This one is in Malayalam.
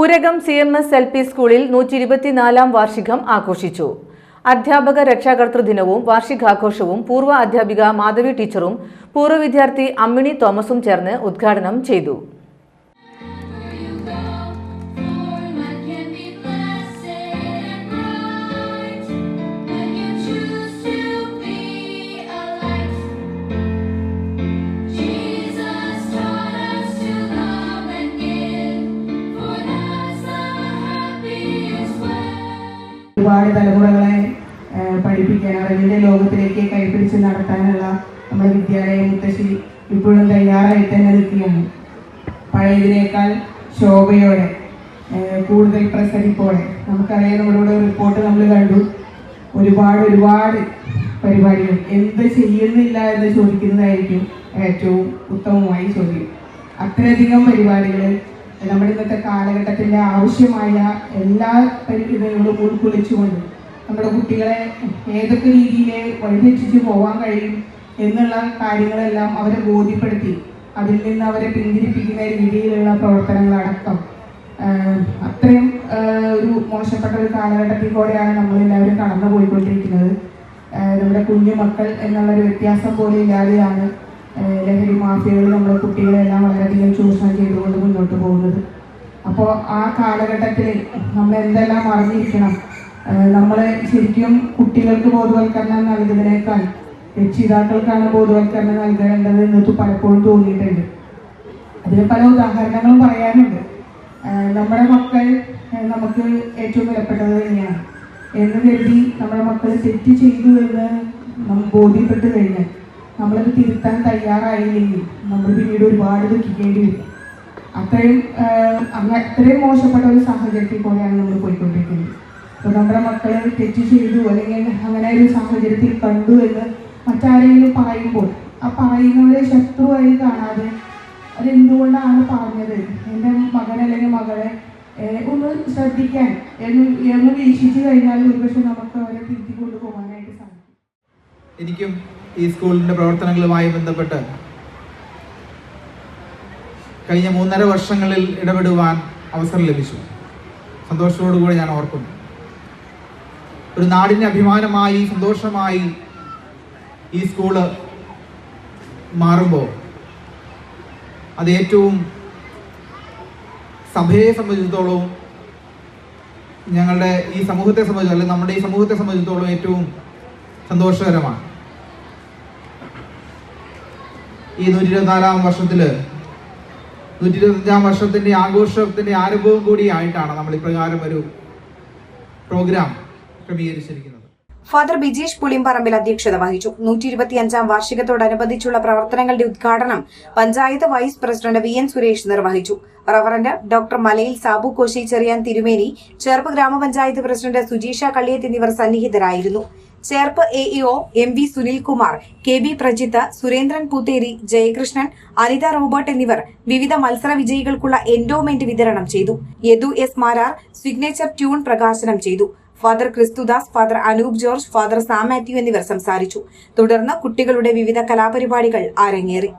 Urakam C M S L P സ്കൂളിൽ നൂറ്റി ഇരുപത്തിനാലാം വാർഷികം ആഘോഷിച്ചു. അധ്യാപക രക്ഷാകർതൃ ദിനവും വാർഷികാഘോഷവും പൂർവ അധ്യാപിക മാധവി ടീച്ചറും പൂർവ വിദ്യാർത്ഥി അമ്മിണി തോമസും ചേർന്ന് ഉദ്ഘാടനം ചെയ്തു. ഒരുപാട് തലമുറകളെ പഠിപ്പിക്കാൻ അറിവിന്റെ ലോകത്തിലേക്ക് കൈപിടിച്ച് നടത്താനുള്ള നമ്മുടെ വിദ്യാലയ മുത്തശ്ശി ഇപ്പോഴും തയ്യാറായി തന്നെ നിൽക്കുകയാണ്. പഴയതിനേക്കാൾ ശോഭയോടെ കൂടുതൽ പ്രസരിപ്പോടെ. നമുക്കറിയാം നമ്മളിവിടെ റിപ്പോർട്ട് നമ്മൾ കണ്ടു. ഒരുപാട് ഒരുപാട് പരിപാടികൾ. എന്ത് ചെയ്യുന്നില്ല എന്ന് ചോദിക്കുന്നതായിരിക്കും ഏറ്റവും ഉത്തമമായി ചോദ്യം. അത്രയധികം പരിപാടികൾ നമ്മുടെ ഇന്നത്തെ കാലഘട്ടത്തിന്റെ ആവശ്യമായ എല്ലാ പരിമിതികളും ഉൾക്കൊള്ളിച്ചുകൊണ്ട് നമ്മുടെ കുട്ടികളെ ഏതൊക്കെ രീതിയിൽ വഴിതെറ്റിച്ച് പോകാൻ കഴിയും എന്നുള്ള കാര്യങ്ങളെല്ലാം അവരെ ബോധ്യപ്പെടുത്തി അതിൽ നിന്ന് അവരെ പിന്തിരിപ്പിക്കുന്ന രീതിയിലുള്ള പ്രവർത്തനങ്ങളടക്കം. അത്രയും ഒരു മോശപ്പെട്ട ഒരു കാലഘട്ടത്തിൽ കൂടെയാണ് നമ്മളെല്ലാവരും കടന്നു പോയിക്കൊണ്ടിരിക്കുന്നത് നമ്മുടെ കുഞ്ഞു മക്കൾ എന്നുള്ളൊരു വ്യത്യാസം പോലെ ഇല്ലാതെയാണ് ലഹരി മാഫിയകൾ നമ്മുടെ കുട്ടികളെല്ലാം വളരെയധികം ചൂഷണം ചെയ്തുകൊണ്ട് മുന്നോട്ട് പോകുന്നത്. അപ്പോൾ ആ കാലഘട്ടത്തിൽ നമ്മൾ എന്തെല്ലാം അറിഞ്ഞിരിക്കണം? നമ്മൾ ശരിക്കും കുട്ടികൾക്ക് ബോധവൽക്കരണം നൽകുന്നതിനേക്കാൾ രക്ഷിതാക്കൾക്കാണ് ബോധവൽക്കരണം നൽകേണ്ടത് എന്ന് പലപ്പോഴും തോന്നിയിട്ടുണ്ട്. അതിന് പല ഉദാഹരണങ്ങളും പറയാനുണ്ട്. നമ്മുടെ മക്കൾ നമുക്ക് ഏറ്റവും വിലപ്പെട്ടത് തന്നെയാണ്. എന്ന് കരുതി നമ്മുടെ മക്കൾ തെറ്റ് ചെയ്തു എന്ന് നമുക്ക് ബോധ്യപ്പെട്ട് കഴിഞ്ഞാൽ നമ്മളത് തിരുത്താൻ തയ്യാറായില്ലെങ്കിൽ നമ്മൾ പിന്നീട് ഒരുപാട് ദുഃഖിക്കേണ്ടി വരും. അത്രയും അങ്ങനെ അങ്ങ് അത്രയും മോശപ്പെട്ട ഒരു സാഹചര്യത്തിൽ കൂടെയാണ് നമ്മൾ പോയിക്കൊണ്ടിരിക്കുന്നത്. അപ്പോൾ നമ്മുടെ മക്കൾ തെറ്റ് ചെയ്തു അല്ലെങ്കിൽ അങ്ങനെ ഒരു സാഹചര്യത്തിൽ കണ്ടു എന്ന് മറ്റാരെങ്കിലും പറയുമ്പോൾ ആ പറയുന്നവരെ ശത്രുവായി കാണാതെ അതെന്തുകൊണ്ടാണ് പറഞ്ഞത്? എന്റെ മകൻ അല്ലെങ്കിൽ മകളെ ഒന്ന് ശ്രദ്ധിക്കാൻ എന്ന് വീക്ഷിച്ചു കഴിഞ്ഞാൽ ഒരുപക്ഷെ നമുക്ക് അവരെ തിരുത്തി കൊണ്ടുപോകാനായിട്ട് സാധിക്കും. എനിക്കും ഈ സ്കൂളിന്റെ പ്രവർത്തനങ്ങളുമായി ബന്ധപ്പെട്ട് കഴിഞ്ഞ മൂന്നര വർഷങ്ങളിൽ ഇടപെടുവാൻ അവസരം ലഭിച്ചു. സന്തോഷത്തോടുകൂടി ഞാൻ ഓർക്കുന്നു. ഒരു നാടിന്റെ അഭിമാനമായി സന്തോഷമായി ഈ സ്കൂൾ മാറുമ്പോൾ അത് ഏറ്റവും സഭയെ സംബന്ധിച്ചിടത്തോളവും ഞങ്ങളുടെ ഈ സമൂഹത്തെ സംബന്ധിച്ചോളം അല്ലെങ്കിൽ നമ്മുടെ ഈ സമൂഹത്തെ സംബന്ധിച്ചിടത്തോളം ഏറ്റവും സന്തോഷകരമാണ്. ഈ നൂറ്റി ഇരുപത്തിനാലാം വർഷത്തിൽ. നൂറ്റി ഇരുപത്തഞ്ചാം വർഷത്തിന്റെ ആഘോഷത്തിന്റെ ആരംഭവും കൂടി ആയിട്ടാണ് നമ്മൾ ഇപ്രകാരം ഒരു പ്രോഗ്രാം ക്രമീകരിച്ചിരിക്കുന്നത്. ഫാദർ ബിജേഷ് പുളിമ്പറമ്പിൽ അധ്യക്ഷത വഹിച്ചു. നൂറ്റി ഇരുപത്തിയഞ്ചാം വാർഷികത്തോടനുബന്ധിച്ചുള്ള പ്രവർത്തനങ്ങളുടെ ഉദ്ഘാടനം panchayat vice president V N Suresh നിർവഹിച്ചു. റവറന്റ് ഡോക്ടർ മലയിൽ സാബു കോശി ചെറിയാൻ തിരുമേനി ചേർപ്പ് ഗ്രാമപഞ്ചായത്ത് പ്രസിഡന്റ് സുജീഷ കള്ളിയത്ത് എന്നിവർ സന്നിഹിതരായിരുന്നു. Cherpu A EO M V Sunilkumar K B Prajith Surendran Poothery Jayakrishnan Anitha Robert എന്നിവർ വിവിധ മത്സര വിജയികൾക്കുള്ള എൻഡോമെന്റ് വിതരണം ചെയ്തു. Yadu S Marar signature tune പ്രകാശനം ചെയ്തു. Father Kristudas father Anoop George father Sam Mathew എന്നിവർ സംസാരിച്ചു. തുടർന്ന് കുട്ടികളുടെ വിവിധ കലാപരിപാടികൾ അരങ്ങേറി.